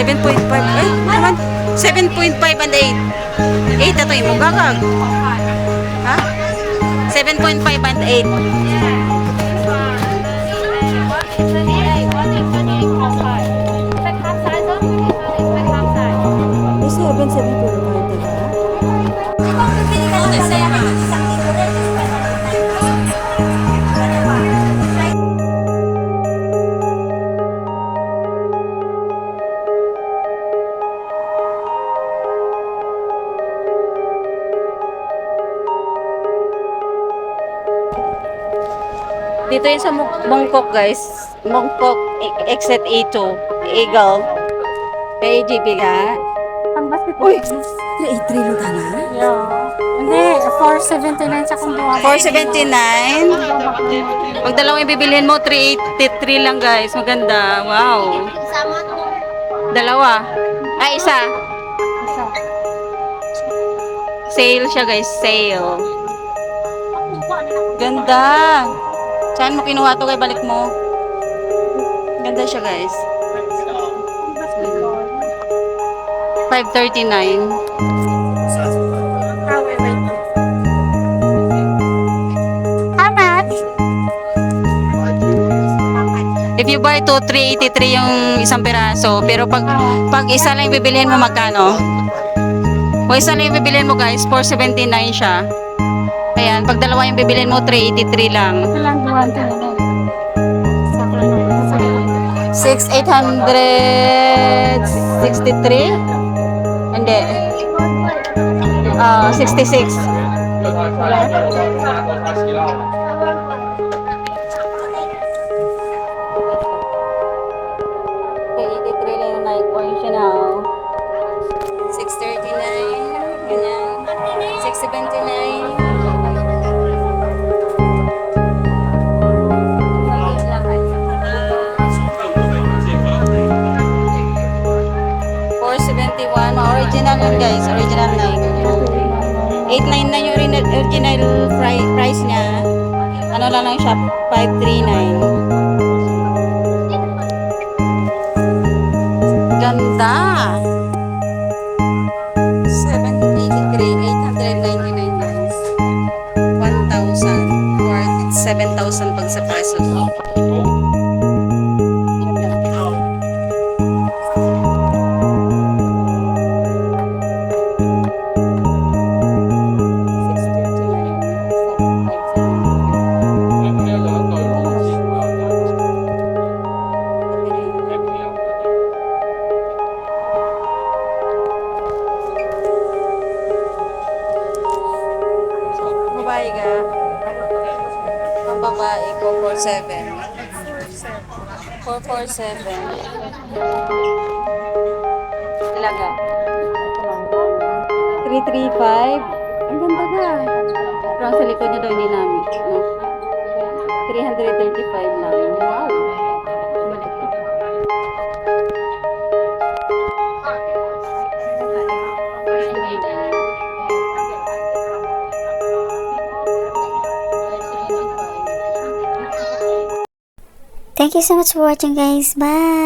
7.5. Ay, naman. 7.5 and 8. 8 ito yung gagag. Ha? 7.5 and 8. Dito yun sa Mong- Mongkok, guys. Mongkok, e- exit A2. Eagle. Kay. Ang basketball. Uy! Na-A3 lo na? Yeah. Hindi, 479 sa kung buwan. 479. Pag dalawang ibibilhin mo, 383 lang guys. Maganda. Wow. Dalawa. Ay, isa. Isa. Sale siya guys. Sale. Ganda. Saan mo kinuha to kay balik mo? Ganda siya guys. 539. Ah, wait, wait. How much? If you buy to 383 yung isang piraso, pero pag pag isa lang yung bibilihin mo magkano? Kung isa lang yung bibilihin mo guys, 479 siya. Ayan, pag dalawa yung bibilihin mo, 383 lang. Ito lang buwan to na. Sakto lang. Sakto lang. 6,863? Hindi. Original yun guys. Original Nike. 899 na yung ori- original pri- price niya. Ano lang lang siya? 539. Ganda! 783, 899 guys. 1,000 worth 7,000 pag sa peso. Babae 447. 447. Talaga. 335. Ang ganda ka. Pero sa likod niya daw ni namin. 335 lang. Thank you so much for watching guys. Bye!